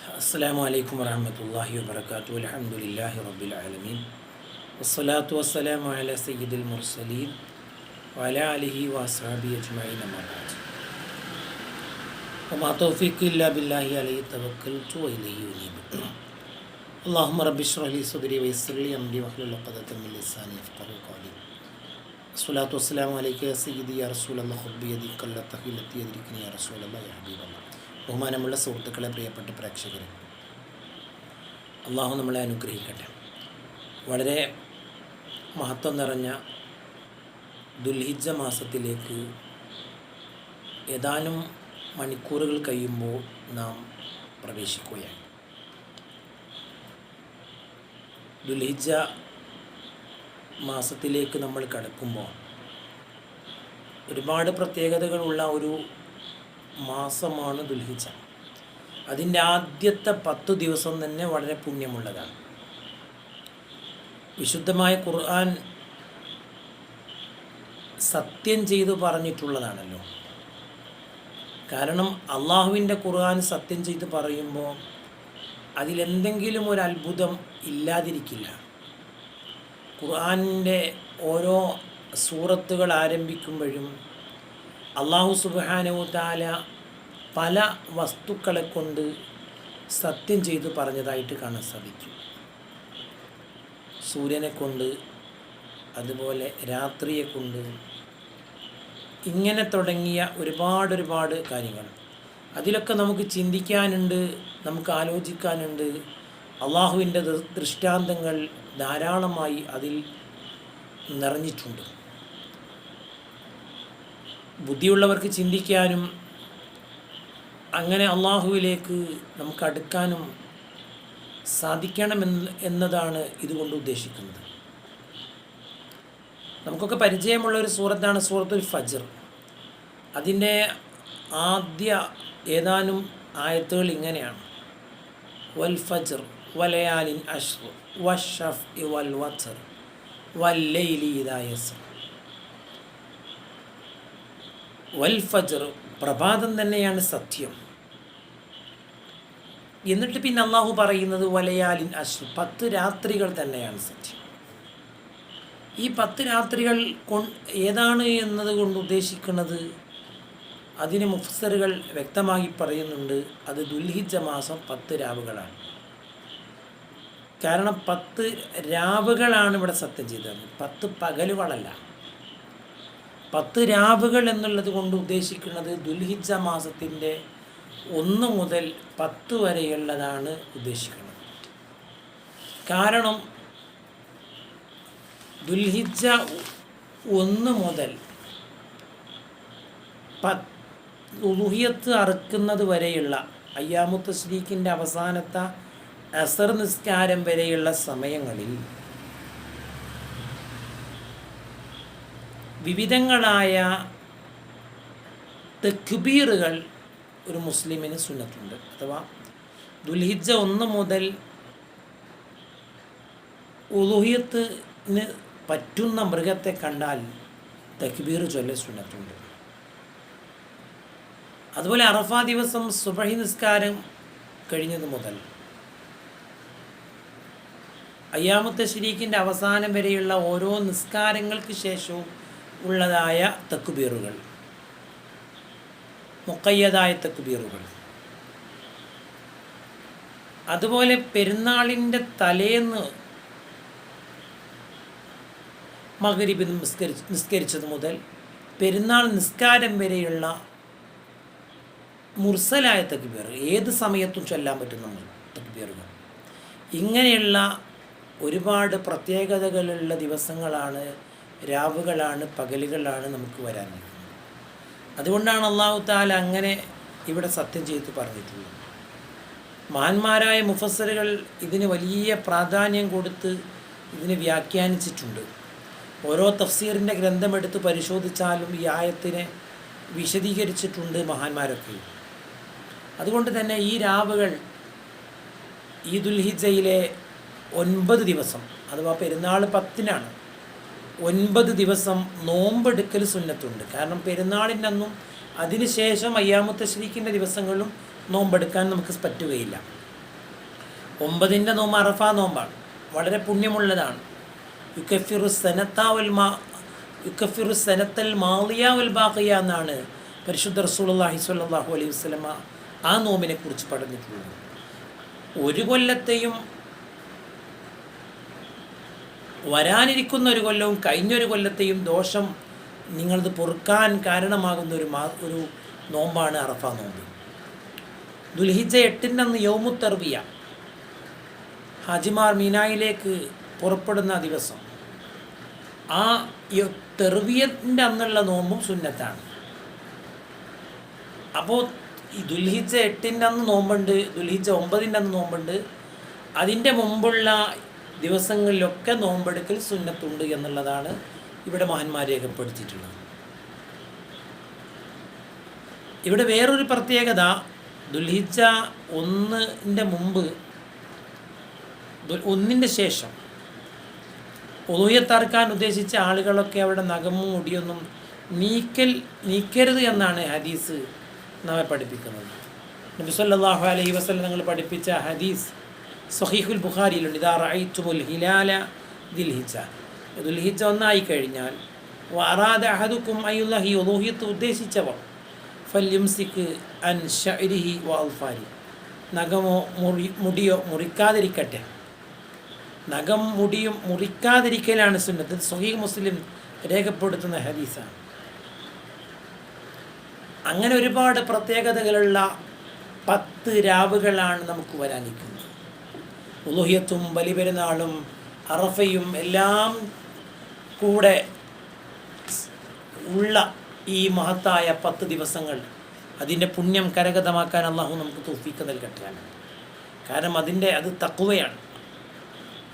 السلام عليكم ورحمة الله وبركاته. الحمد لله رب العالمين. والصلاة والسلام على سيد المرسلين وعلى آله وأصحابه أجمعين أما بعد. وما توفيقي إلا بالله عليه توكلت وإليه أنيب. اللهم رب اشرح لي صدري ويسر لي أمري واحلل عقدة من لساني يفقهوا قولي. الصلاة والسلام عليك يا سيدي يا رسول الله. خذ بيدي قلت تحيلتي يدركني يا رسول الله يا حبيب الله. ബഹുമാനമുള്ള സുഹൃത്തുക്കളെ പ്രിയപ്പെട്ട പ്രേക്ഷകർ അള്ളാഹു നമ്മളെ അനുഗ്രഹിക്കട്ടെ. വളരെ മഹത്വം നിറഞ്ഞ ദുൽഹിജ മാസത്തിലേക്ക് ഏതാനും മണിക്കൂറുകൾ കഴിയുമ്പോൾ നാം പ്രവേശിക്കുകയാണ്. ദുൽഹിജ മാസത്തിലേക്ക് നമ്മൾ കടക്കുമ്പോൾ ഒരുപാട് പ്രത്യേകതകളുള്ള ഒരു മാസമാണ് ദുൽഹിജ. അതിന്റെ ആദ്യത്തെ പത്തു ദിവസം തന്നെ വളരെ പുണ്യമുള്ളതാണ്. വിശുദ്ധമായ ഖുർആൻ സത്യം ചെയ്തു പറഞ്ഞിട്ടുള്ളതാണല്ലോ. കാരണം അള്ളാഹുവിന്റെ ഖുർആൻ സത്യം ചെയ്ത് പറയുമ്പോൾ അതിലെന്തെങ്കിലും ഒരു അത്ഭുതം ഇല്ലാതിരിക്കില്ല. ഖുർആാനിന്റെ ഓരോ സൂറത്തുകൾ ആരംഭിക്കുമ്പോഴും അള്ളാഹു സുബാനവു താല പല വസ്തുക്കളെ കൊണ്ട് സത്യം ചെയ്ത് പറഞ്ഞതായിട്ട് കാണാൻ സാധിക്കും സൂര്യനെ കൊണ്ട് അതുപോലെ രാത്രിയെ കൊണ്ട് ഇങ്ങനെ തുടങ്ങിയ ഒരുപാട് ഒരുപാട് കാര്യങ്ങൾ. അതിലൊക്കെ നമുക്ക് ചിന്തിക്കാനുണ്ട് നമുക്ക് ആലോചിക്കാനുണ്ട്. അള്ളാഹുവിന്റെ ദൃഷ്ടാന്തങ്ങൾ ധാരാളമായി അതിൽ നിറഞ്ഞിട്ടുണ്ട്. ബുദ്ധിയുള്ളവർക്ക് ചിന്തിക്കാനും അങ്ങനെ അള്ളാഹുവിലേക്ക് നമുക്ക് അടുക്കാനും സാധിക്കണമെന്ന് എന്നതാണ് ഇതുകൊണ്ട് ഉദ്ദേശിക്കുന്നത്. നമുക്കൊക്കെ പരിചയമുള്ള ഒരു സൂറത്താണ് സൂറത്തുൽ ഫജർ. അതിന്റെ ആദ്യ ഏതാനും ആയത്തുകൾ ഇങ്ങനെയാണ്. വൽ ഫജർ വലയാലിൻ അഷ്ർ വഷഫ് വൽ വസർ വല്ലയിലി ഇതായസർ വൽ ഫജർ പ്രഭാതം തന്നെയാണ് സത്യം. എന്നിട്ട് പിന്നെ അള്ളാഹു പറയുന്നത് വലയാലിൻ അശ് പത്ത് രാത്രികൾ തന്നെയാണ് സത്യം. ഈ പത്ത് രാത്രികൾ ഏതാണ് എന്നതുകൊണ്ട് ഉദ്ദേശിക്കുന്നത്? അതിന് മുഫ്സറുകൾ വ്യക്തമായി പറയുന്നുണ്ട് അത് ദുൽഹിജ മാസം പത്ത് രാവുകളാണ്. കാരണം പത്ത് രാവുകളാണ് ഇവിടെ സത്യം ചെയ്തത്. പത്ത് പകലുകളല്ല. പത്ത് രാവുകൾ എന്നുള്ളത് കൊണ്ട് ഉദ്ദേശിക്കുന്നത് ദുൽഹിജ മാസത്തിന്റെ ഒന്ന് മുതൽ പത്ത് വരെയുള്ളതാണ് ഉദ്ദേശിക്കുന്നത്. കാരണം ദുൽഹിജ ഒന്ന് മുതൽ ഉലുഹിയത്ത് അറുക്കുന്നത് വരെയുള്ള അയ്യാമുത്ത് ശ്രീക്കിന്റെ അവസാനത്തെ അസർ നിസ്കാരം വരെയുള്ള സമയങ്ങളിൽ വിവിധങ്ങളായ തെക്കുബീറുകൾ ഒരു മുസ്ലിമിന് സുന്നത്തുണ്ട്. അഥവാ ദുൽഹിജ ഒന്ന് മുതൽ ഉലുഹിയത്തിന് പറ്റുന്ന മൃഗത്തെ കണ്ടാൽ തക്ബീർ ചൊല്ല സുന്നത്തുണ്ട്. അതുപോലെ അറഫ ദിവസം സുബഹി നിസ്കാരം കഴിഞ്ഞത് മുതൽ അയ്യാമത്തെ ശരീക്കിന്റെ അവസാനം വരെയുള്ള ഓരോ നിസ്കാരങ്ങൾക്ക് ശേഷവും ഉള്ളതായ തക്കുബീറുകൾ മുക്കയ്യതായ തക്കുബീറുകൾ അതുപോലെ പെരുന്നാളിന്റെ തലേന്ന് മകരിബ് നിസ്കരിച്ച് നിസ്കരിച്ചത് മുതൽ പെരുന്നാൾ നിസ്കാരം വരെയുള്ള മുർസലായ തക്ബീർ. ഏത് സമയത്തും ചൊല്ലാൻ പറ്റുന്ന തക്ബീറുകൾ. ഇങ്ങനെയുള്ള ഒരുപാട് പ്രത്യേകതകളുള്ള ദിവസങ്ങളാണ് രാവുകളാണ് പകലുകളാണ് നമുക്ക് വരാൻ അതുകൊണ്ടാണ് അള്ളാഹു താല അങ്ങനെ ഇവിടെ സത്യം ചെയ്ത് പറഞ്ഞിട്ടുള്ളത്. മഹാന്മാരായ മുഫസറുകൾ ഇതിന് വലിയ പ്രാധാന്യം കൊടുത്ത് ഇതിനെ വ്യാഖ്യാനിച്ചിട്ടുണ്ട്. ഓരോ തഫ്സീറിന്റെ ഗ്രന്ഥമെടുത്ത് പരിശോധിച്ചാലും ഈ ആയത്തിനെ വിശദീകരിച്ചിട്ടുണ്ട് മഹാന്മാരൊക്കെ. അതുകൊണ്ട് തന്നെ ഈ രാവുകൾ ഈ ദുൽഹിജയിലെ ഒൻപത് ദിവസം അഥവാ പെരുന്നാൾ പത്തിനാണ് ഒൻപത് ദിവസം നോമ്പെടുക്കൽ സുന്നത്തുണ്ട്. കാരണം പെരുന്നാളിന്റെ അന്നും അതിനുശേഷം അയ്യാമുത്ത ശരീക്കിന്റെ ദിവസങ്ങളിലും നോമ്പെടുക്കാൻ നമുക്ക് പറ്റുകയില്ല. ഒമ്പതിന്റെ നോമ്പ് അറഫ നോമ്പാണ്. വളരെ പുണ്യമുള്ളതാണ്. യുക്കഫിറു സനത്താവൽ മാ യുക്കഫിറു സനത്തൽ മാളിയാവൽ ബാഖിയ എന്നാണ് പരിശുദ്ധ റസൂലുള്ളാഹി സ്വല്ലല്ലാഹു അലൈഹി വസ്ലമ ആ നോമ്പിനെ കുറിച്ച് പറഞ്ഞിട്ടുള്ളത്. ഒരു കൊല്ലത്തെയും വരാനിരിക്കുന്ന ഒരു കൊല്ലവും കഴിഞ്ഞൊരു കൊല്ലത്തെയും ദോഷം നിങ്ങളത് പൊറുക്കാൻ കാരണമാകുന്ന ഒരു മാ ഒരു നോമ്പാണ് അറഫ നോമ്പ്. ദുൽഹിജ എട്ടിന്റെ അന്ന് ഹാജിമാർ മീനായിലേക്ക് പുറപ്പെടുന്ന ദിവസം. ആ തെർവിയത്തിന്റെ അന്നുള്ള നോമ്പും സുന്നത്താണ്. അപ്പോൾ ഈ ദുൽഹിജ എട്ടിന്റെ അന്ന് നോമ്പുണ്ട് ദുൽഹിജ ഒമ്പതിന്റെ അന്ന് നോമ്പുണ്ട്. അതിന്റെ മുമ്പുള്ള ദിവസങ്ങളിലൊക്കെ നോമ്പെടുക്കൽ സുന്നത്തുണ്ട് എന്നുള്ളതാണ് ഇവിടെ മഹാന്മാർ രേഖപ്പെടുത്തിയിട്ടുള്ളത്. ഇവിടെ വേറൊരു പ്രത്യേകത ദുൽഹിജ ഒന്നിന്റെ മുമ്പ് ഒന്നിന്റെ ശേഷം. ഒതുയത്തറക്കാൻ ഉദ്ദേശിച്ച ആളുകളൊക്കെ അവിടെ നഖമും മുടിയൊന്നും നീക്കൽ നീക്കരുത് എന്നാണ് ഹദീസ് നമ്മെ പഠിപ്പിക്കുന്നത്. നബിസ്വല്ലാഹു അലൈഹി വസല്ലം നിങ്ങൾ പഠിപ്പിച്ച ഹദീസ് സഹീഹുൽ ബുഖാരിയിലുണ്ട്. ഇതാ റഅയ്തുമുൽ ഹിലാല ദിൽഹിജ. ദുൽഹിജ ഒന്നായി കഴിഞ്ഞാൽ വറാദ അഹദുക്കും അയ്യുല്ലാഹി ഒലൂഹിയത്ത് ഉദ്ദേശിച്ചവർ ഫല്യംസിക് അൻ ശഅരിഹി വ അൽഫാരി നഖമോ മുറി മുടിയോ മുറിക്കാതിരിക്കട്ടെ. നഖം മുടിയും മുറിക്കാതിരിക്കലാണ് സുന്നത്ത് സഹീഹ് മുസ്ലിം രേഖപ്പെടുത്തുന്ന ഹദീസാണ്. അങ്ങനെ ഒരുപാട് പ്രത്യേകതകളുള്ള പത്ത് രാവുകളാണ് നമുക്ക് വരാനിരിക്കുന്നത് ഉലുഹിയത്തും ബലിപെരുന്നാളും അറഫയും എല്ലാം കൂടെ ഉള്ള ഈ മഹത്തായ പത്ത് ദിവസങ്ങൾ അതിന്റെ പുണ്യം കരഗതമാക്കാൻ അള്ളാഹു നമുക്ക് തോഫിക്ക് നൽകട്ടെ. കാരണം അതിന്റെ അത് തക്കുവയാണ്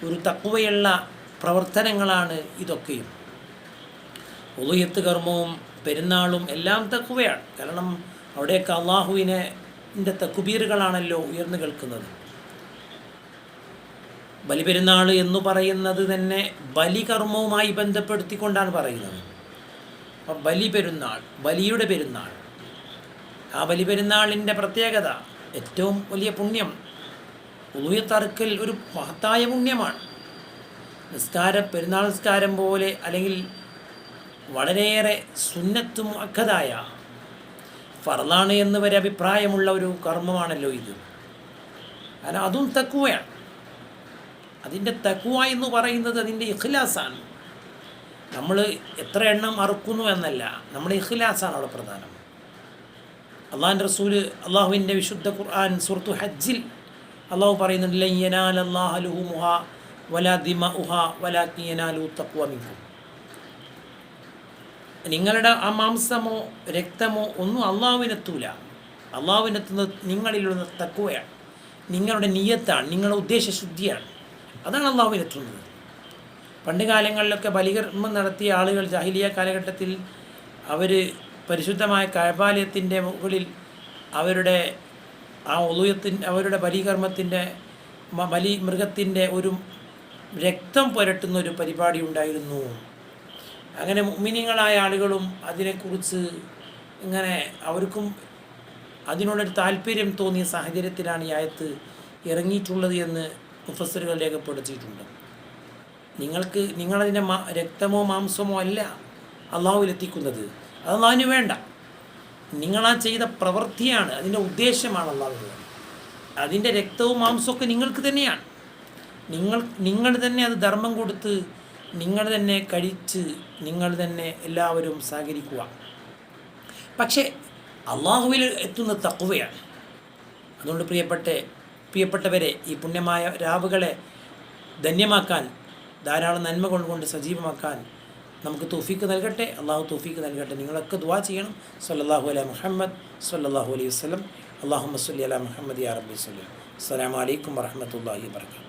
ഒരു തക്കുവയുള്ള പ്രവർത്തനങ്ങളാണ് ഇതൊക്കെയും. ഉലുയത്ത് കർമ്മവും പെരുന്നാളും എല്ലാം തക്കുവയാണ് കാരണം അവിടെയൊക്കെ അള്ളാഹുവിനെ തക്കുബീറുകളാണല്ലോ ഉയർന്നു കേൾക്കുന്നത്. ബലിപെരുന്നാൾ എന്ന് പറയുന്നത് തന്നെ ബലികർമ്മവുമായി ബന്ധപ്പെടുത്തിക്കൊണ്ടാണ് പറയുന്നത്. അപ്പം ബലിപെരുന്നാൾ ബലിയുടെ പെരുന്നാൾ. ആ ബലിപെരുന്നാളിന്റെ പ്രത്യേകത ഏറ്റവും വലിയ പുണ്യം ഉളുയത്തറുക്കൽ ഒരു മഹത്തായ പുണ്യമാണ്. നിസ്കാരം പെരുന്നാൾ നിസ്കാരം പോലെ അല്ലെങ്കിൽ വളരെയേറെ സുന്നത്തും അക്കതായ ഫറലാണ് എന്ന് വരെ അഭിപ്രായമുള്ള ഒരു കർമ്മമാണല്ലോ ഇത്. കാരണം അതും തക്കുവയാണ് അതിന്റെ തക്കുവ എന്ന് പറയുന്നത് അതിന്റെ ഇഖ്ലാസാണ്. നമ്മൾ എത്ര എണ്ണം അറുക്കുന്നു എന്നല്ല നമ്മൾ ഇഖ്ലാസാണ് അവിടെ പ്രധാനം. അള്ളാഹാൻ റസൂൽ അള്ളാഹുവിന്റെ വിശുദ്ധ ഖുർആൻ സുഹൃത്തു ഹജ്ജിൽ അള്ളാഹു പറയുന്നുണ്ട് ലയ്യനാൽ അള്ളാഹലുഹുമുഹ വല ദിമ ഉഹ വലാക്കിയനാലു തക്കുവ മിക്കും നിങ്ങളുടെ ആ മാംസമോ രക്തമോ ഒന്നും അള്ളാഹുവിനെത്തൂല. അള്ളാഹുവിനെത്തുന്നത് നിങ്ങളിലുള്ള തക്കുവയാണ് നിങ്ങളുടെ നീയത്താണ് നിങ്ങളുടെ ഉദ്ദേശശുദ്ധിയാണ്. അതാണ് അള്ളാഹുവിനെത്തുന്നത് പണ്ട് കാലങ്ങളിലൊക്കെ ബലികർമ്മം നടത്തിയ ആളുകൾ ജാഹിലിയ കാലഘട്ടത്തിൽ അവർ പരിശുദ്ധമായ കഴപാലയത്തിന്റെ മുകളിൽ അവരുടെ ആ ഒലുയത്തിന്റെ അവരുടെ ബലികർമ്മത്തിന്റെ ബലി മൃഗത്തിന്റെ ഒരു രക്തം പുരട്ടുന്ന ഒരു പരിപാടി ഉണ്ടായിരുന്നു. അങ്ങനെ മിനിങ്ങളായ ആളുകളും അതിനെക്കുറിച്ച് ഇങ്ങനെ അവർക്കും അതിനുള്ളൊരു താല്പര്യം തോന്നിയ സാഹചര്യത്തിലാണ് ഈ ആയത്ത് ഇറങ്ങിയിട്ടുള്ളത് എന്ന് മുഫസറുകൾ രേഖപ്പെടുത്തിയിട്ടുണ്ട്. നിങ്ങൾക്ക് നിങ്ങളതിന്റെ മാ രക്തമോ മാംസമോ അല്ല അള്ളാഹുവിലെത്തിക്കുന്നത്. അത് അള്ളാഹുവിന് വേണ്ട. നിങ്ങളാ ചെയ്ത പ്രവൃത്തിയാണ് അതിന്റെ ഉദ്ദേശമാണ് അള്ളാഹു. അതിന്റെ രക്തവും മാംസമൊക്കെ നിങ്ങൾക്ക് തന്നെയാണ്. നിങ്ങൾ നിങ്ങൾ തന്നെ അത് ധർമ്മം കൊടുത്ത് നിങ്ങൾ തന്നെ കഴിച്ച് നിങ്ങൾ തന്നെ എല്ലാവരും സഹകരിക്കുക. പക്ഷേ അള്ളാഹുവിൽ എത്തുന്ന തക്കുവയാണ് അതുകൊണ്ട് പ്രിയപ്പെട്ട പ്രിയപ്പെട്ടവരെ ഈ പുണ്യമായ രാവുകളെ ധന്യമാക്കാൻ ധാരാളം നന്മകൾ കൊണ്ട് സജീവമാക്കാൻ നമുക്ക് തോഫീക്ക് നൽകട്ടെ. അള്ളാഹു തോഫീക്ക് നൽകട്ടെ. നിങ്ങളൊക്കെ ദുവാ ചെയ്യണം. സല്ലാഹു അല മുഹമ്മദ് സല്ലാഹു അലൈഹി വസ്ലം അള്ളാഹു മസ്ലി അല മുഹമ്മദ് യാ റബ്ബി സ്വലം അസ്സാം വലൈക്കും വർഹമത്തല്ലാഹി വർക്കാത്തു